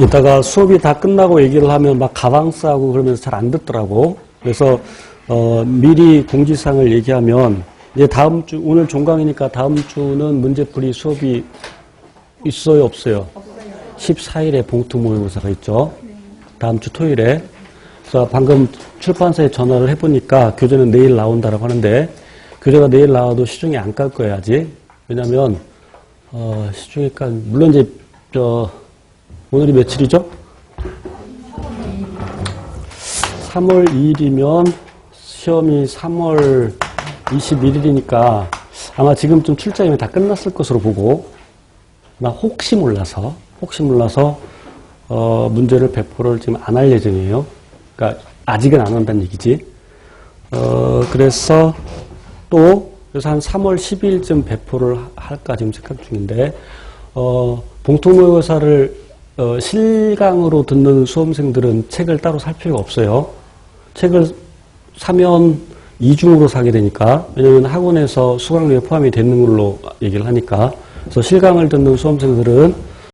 이따가 수업이 다 끝나고 얘기를 하면 막 가방 싸고 그러면서 잘 안 듣더라고. 그래서 어, 미리 공지사항을 얘기하면 이제 다음 주 오늘 종강이니까 다음 주는 문제풀이 수업이 있어요 없어요? 14일에 봉투 모의고사가 있죠. 다음 주 토요일에. 그래서 방금 출판사에 전화를 해보니까 교재는 내일 나온다라고 하는데 교재가 내일 나와도 시중에 안 깔 거예요 아직. 왜냐면 어, 시중에 깔 물론 이제 저 오늘이 며칠이죠? 3월 2일이면 시험이 3월 21일이니까 아마 지금쯤 출제임이 다 끝났을 것으로 보고 나 혹시 몰라서 혹시 몰라서 어, 문제를 배포를 지금 안 할 예정이에요. 그러니까 아직은 안 한다는 얘기지. 어, 그래서 또 그래서 한 3월 10일쯤 배포를 할까 지금 생각 중인데 어, 봉투모의고사를 어, 실강으로 듣는 수험생들은 책을 따로 살 필요가 없어요. 책을 사면 이중으로 사게 되니까 왜냐면 학원에서 수강료에 포함이 되는 걸로 얘기를 하니까 그래서 실강을 듣는 수험생들은